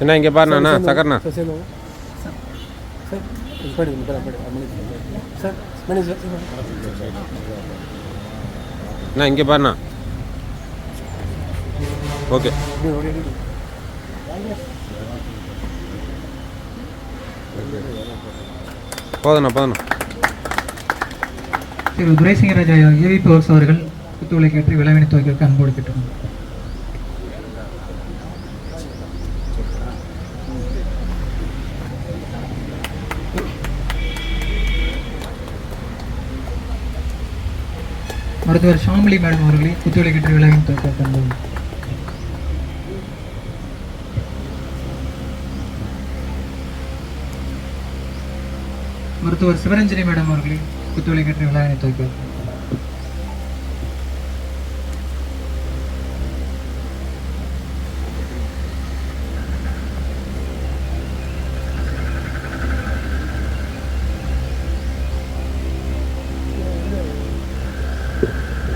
என்ன இங்கே பாருண்ணா சக்கர்ண்ணா அண்ணா இங்கே பாருண்ணா ஓகே. போதுண்ணா போதுண்ணா திரு துரைசிங்கராஜா ஏவி பவர்ஸ் அவர்கள் குத்துவிளக்கேற்றி விழாவினை துவக்கிற்கு அன்போடு கேட்டுக்கொண்டார் மருத்துவர் ஷாமிலி மேடம் அவர்களை குத்துவிளக்கேற்றி விழாவினை துவக்கிற்கு மருத்துவர் சிவரஞ்சனி மேடம் அவர்களை குத்துவிளக்கேற்றி விழாவினை துவக்கினார்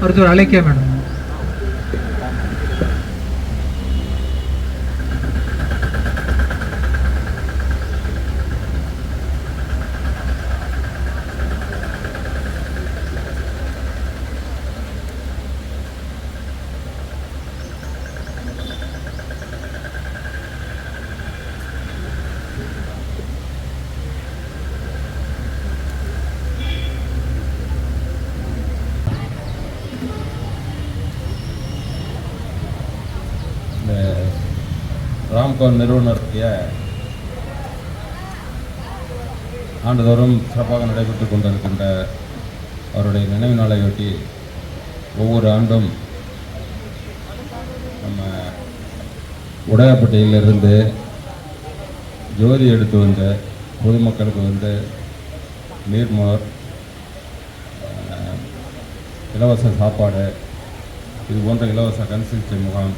மருத்துவர் அழைக்க வேண்டும் இந்த ராம்கான் நிறுவனருடைய ஆண்டுதோறும் சிறப்பாக நடைபெற்று கொண்டிருக்கின்ற அவருடைய நினைவு நாளையொட்டி ஒவ்வொரு ஆண்டும் நம்ம உடையாப்பட்டியிலிருந்து ஜோதி எடுத்து வந்த பொதுமக்களுக்கு வந்து நீர்மோர் இலவச சாப்பாடு இது போன்ற இலவச கண் சிகிச்சை முகாம்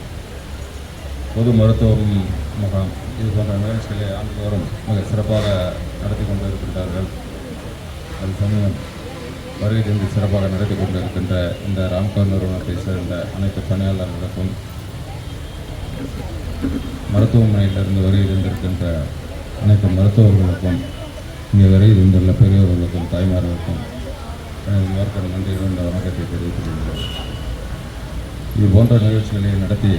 பொது மருத்துவம் முகாம். இது போன்ற நிகழ்ச்சிகளை ஆண்டுதோறும் மிக சிறப்பாக நடத்தி கொண்டு இருக்கின்றார்கள் அது சமயம் வருகை தந்து சிறப்பாக நடத்தி கொண்டு இருக்கின்ற இந்த ராம்கோ நிறுவனத்தை சேர்ந்த அனைத்து பணியாளர்களுக்கும் மருத்துவமனையிலிருந்து வருகை தந்திருக்கின்ற அனைத்து மருத்துவர்களுக்கும் இங்கே வருகை தந்துள்ள பெரியவர்களுக்கும் தாய்மார்களுக்கும் எனது முதற்கண் நன்றி இருந்த வணக்கத்தை தெரிவித்துக் கொள்கிறேன். இது போன்ற நிகழ்ச்சிகளை நடத்தி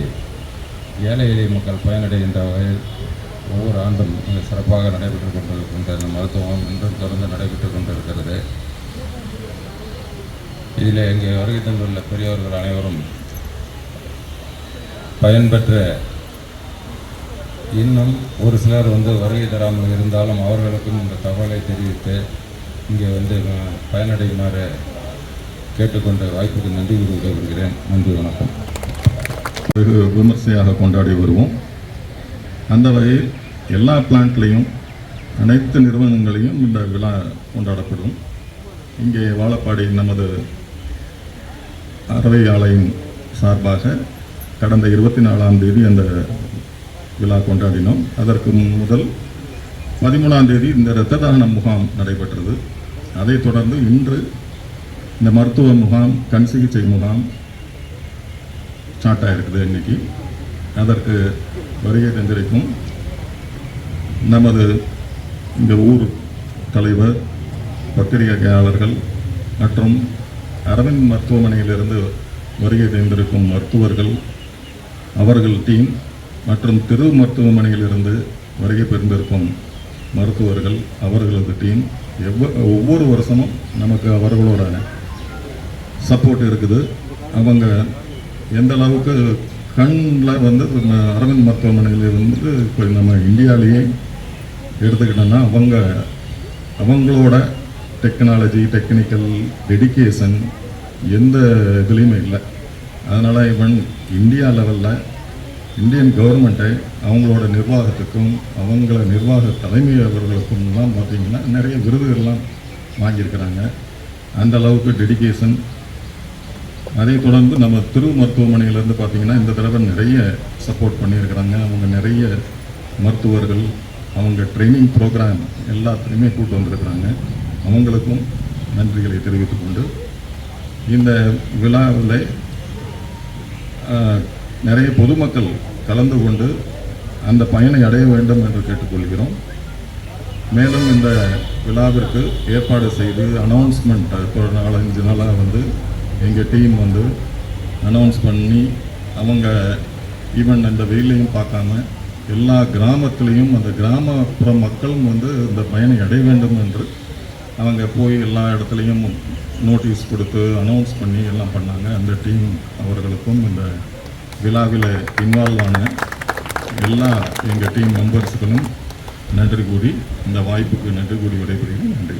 ஏழை எளிய மக்கள் பயனடைகின்ற வகையில் ஒவ்வொரு ஆண்டும் மிக சிறப்பாக நடைபெற்றுக் கொண்டிருக்கின்ற இந்த மருத்துவம் இன்றும் தொடர்ந்து நடைபெற்றுக் கொண்டிருக்கிறது. இதில் இங்கே வருகை தந்துள்ள பெரியவர்கள் அனைவரும் பயன்பெற்ற இன்னும் ஒரு சிலர் வந்து வருகை தராமல் இருந்தாலும் அவர்களுக்கும் இந்த தகவலை தெரிவித்து இங்கே வந்து பயனடையுமாறு கேட்டுக்கொண்ட வாய்ப்புக்கு நன்றி கூறி விடைபெறுகிறேன் நன்றி வணக்கம். வெகு விமர்சையாக கொண்டாடி வருவோம். அந்த வகையில் எல்லா பிளான்ட்லேயும் அனைத்து நிறுவனங்களையும் இந்த விழா கொண்டாடப்படும். இங்கே வாழப்பாடி நமது அறவை ஆலையின் சார்பாக கடந்த இருபத்தி நாலாம் தேதி அந்த விழா கொண்டாடினோம். அதற்கு முதல் பதிமூணாம் தேதி இந்த இரத்த தான முகாம் நடைபெற்றது. அதைத் தொடர்ந்து இன்று இந்த மருத்துவ முகாம் கண் சிகிச்சை முகாம் ஸ்டார்ட் ஆகிருக்குது இன்னைக்கு. அதற்கு வருகை தந்திருக்கும் நமது இந்த ஊர் தலைவர் பத்திரிகையாளர்கள் மற்றும் அரவிந்த் மருத்துவமனையிலிருந்து வருகை தந்திருக்கும் மருத்துவர்கள் அவர்கள் டீம் மற்றும் திரு மருத்துவமனையிலிருந்து வருகை பெற்றிருக்கும் மருத்துவர்கள் அவர்களது டீம் எவ்வ ஒவ்வொரு வருஷமும் நமக்கு அவர்களோட சப்போர்ட் இருக்குது. அவங்க எந்த அளவுக்கு கண்ணில் வந்து அரவிந்த் மருத்துவமனையில் வந்து இப்போ நம்ம இந்தியாவிலேயே எடுத்துக்கிட்டோம்னா அவங்க அவங்களோட டெக்னாலஜி டெக்னிக்கல் டெடிகேஷன் எந்த இதுலேயுமே இல்லை. அதனால் இவன் இந்தியா லெவலில் இந்தியன் கவர்மெண்ட்டை அவங்களோட நிர்வாகத்துக்கும் அவங்கள நிர்வாக தலைமை பார்த்திங்கன்னா நிறைய விருதுகள்லாம் வாங்கியிருக்கிறாங்க. அந்த அளவுக்கு டெடிகேஷன் அதே தொடர்ந்து நம்ம திரு மருத்துவமனையிலேருந்து பார்த்தீங்கன்னா இந்த தடவை நிறைய சப்போர்ட் பண்ணியிருக்கிறாங்க. அவங்க நிறைய மருத்துவர்கள் அவங்க ட்ரைனிங் ப்ரோக்ராம் எல்லாத்துலேயுமே கூட்டு வந்திருக்கிறாங்க. அவங்களுக்கும் நன்றிகளை தெரிவித்துக் கொண்டு இந்த விழாவில் நிறைய பொதுமக்கள் கலந்து கொண்டு அந்த பயனை அடைய வேண்டும் என்று கேட்டுக்கொள்கிறோம். மேலும் இந்த விழாவிற்கு ஏற்பாடு செய்து அனௌன்ஸ்மெண்ட் ஒரு நாலஞ்சு நாளாக வந்து எங்கள் டீம் வந்து அனௌன்ஸ் பண்ணி அவங்க ஈவன் இந்த வெயிலையும் பார்க்காம எல்லா கிராமத்துலேயும் அந்த கிராமப்புற மக்களும் வந்து இந்த பயனை அடைய வேண்டும் என்று அவங்க போய் எல்லா இடத்துலையும் நோட்டீஸ் கொடுத்து அனௌன்ஸ் பண்ணி எல்லாம் பண்ணாங்க. அந்த டீம் அவர்களுக்கும் இந்த விழாவில் இன்வால்வ் ஆன எல்லா எங்கள் டீம் மெம்பர்ஸுகளும் நன்றி கூறி இந்த வாய்ப்புக்கு நன்றி கூறி விடைபெறுகிறேன். நன்றி.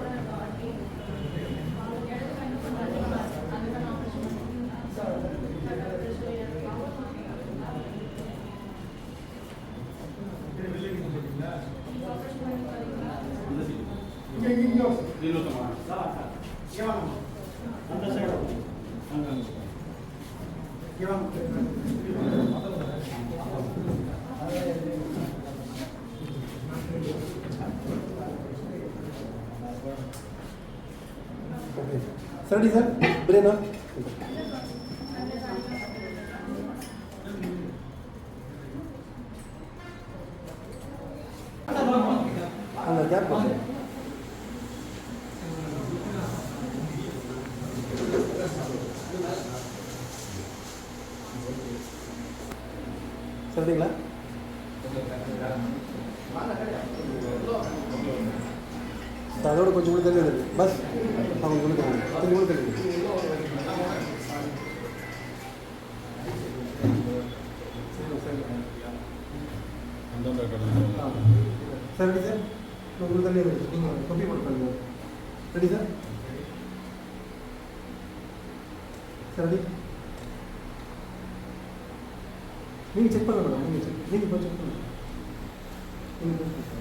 Sorry, sir. Brain, சரிங்களா அதோட கொஞ்சம் கூட தள்ளி இருக்கு பஸ் அவங்க கூட தள்ளி கொஞ்சம் கூட தள்ளி சார் ரெடி சார் உங்களுக்கு தள்ளி இருக்கு நீங்கள் கொப்பி போட்டு பண்ணுங்க ரெடி சார் ரெடி நீங்கள் செக் பண்ண மேடம் நீங்கள் செக் நீங்கள்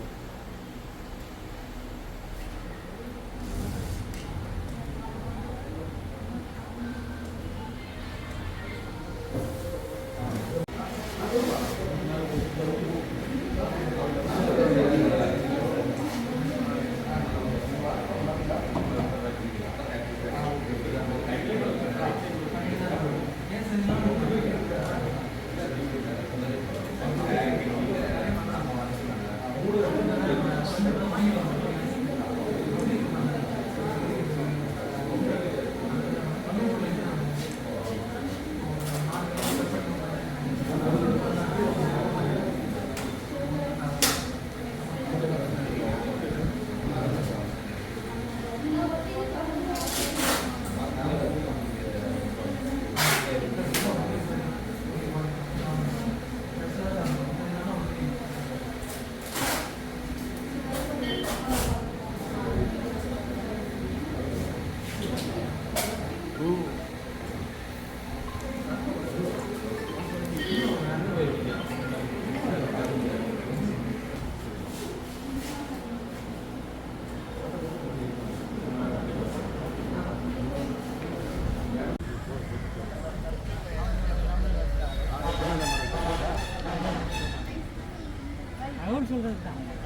போய் செக் பண்ணுங்க நீங்கள் போய் check